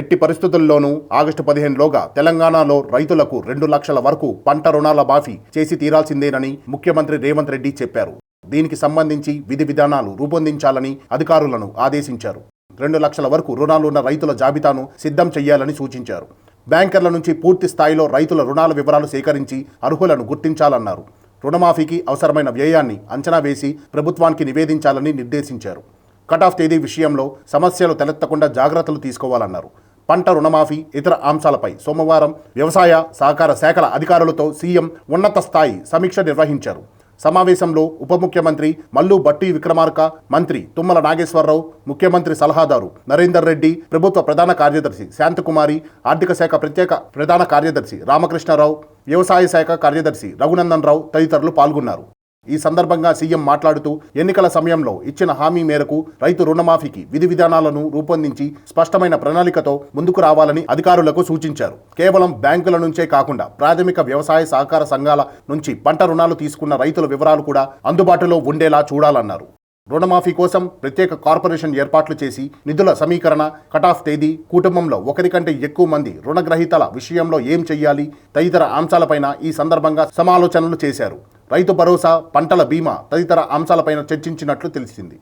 ఎట్టి పరిస్థితుల్లోనూ ఆగస్టు పదిహేనులోగా తెలంగాణలో రైతులకు రెండు లక్షల వరకు పంట రుణాల మాఫీ చేసి తీరాల్సిందేనని ముఖ్యమంత్రి రేవంత్ రెడ్డి చెప్పారు. దీనికి సంబంధించి విధి విధానాలు రూపొందించాలని అధికారులను ఆదేశించారు. రెండు లక్షల వరకు రుణాలున్న రైతుల జాబితాను సిద్ధం చేయాలని సూచించారు. బ్యాంకర్ల నుంచి పూర్తి స్థాయిలో రైతుల రుణాల వివరాలు సేకరించి అర్హులను గుర్తించాలన్నారు. రుణమాఫీకి అవసరమైన వ్యయాన్ని అంచనా వేసి ప్రభుత్వానికి నివేదించాలని నిర్దేశించారు. కట్ ఆఫ్ తేదీ విషయంలో సమస్యలు తలెత్తకుండా జాగ్రత్తలు తీసుకోవాలన్నారు. పంట రుణమాఫీ ఇతర అంశాలపై సోమవారం వ్యవసాయ సహకార శాఖల అధికారులతో సీఎం ఉన్నత స్థాయి సమీక్ష నిర్వహించారు. సమావేశంలో ఉప ముఖ్యమంత్రి మల్లు బట్టి విక్రమార్క మంత్రి తుమ్మల నాగేశ్వరరావు ముఖ్యమంత్రి సలహాదారు నరేందర్ రెడ్డి ప్రభుత్వ ప్రధాన కార్యదర్శి శాంతకుమారి ఆర్థిక శాఖ ప్రత్యేక ప్రధాన కార్యదర్శి రామకృష్ణారావు వ్యవసాయ శాఖ కార్యదర్శి రఘునందన్ రావు తదితరులు పాల్గొన్నారు. ఈ సందర్భంగా సీఎం మాట్లాడుతూ ఎన్నికల సమయంలో ఇచ్చిన హామీ మేరకు రైతు రుణమాఫీకి విధి విధానాలను రూపొందించి స్పష్టమైన ప్రణాళికతో ముందుకు రావాలని అధికారులకు సూచించారు. కేవలం బ్యాంకుల నుంచే కాకుండా ప్రాథమిక వ్యవసాయ సహకార సంఘాల నుంచి పంట రుణాలు తీసుకున్న రైతుల వివరాలు కూడా అందుబాటులో ఉండేలా చూడాలన్నారు. రుణమాఫీ కోసం ప్రత్యేక కార్పొరేషన్ ఏర్పాట్లు చేసి నిధుల సమీకరణ కటాఫ్ తేదీ కుటుంబంలో ఒకరి కంటే ఎక్కువ మంది రుణగ్రహీతల విషయంలో ఏం చేయాలి తదితర అంశాలపైన ఈ సందర్భంగా సమాలోచనలు చేశారు. రైతు భరోసా పంటల బీమా తదితర అంశాలపైన చర్చించినట్లు తెలిసింది.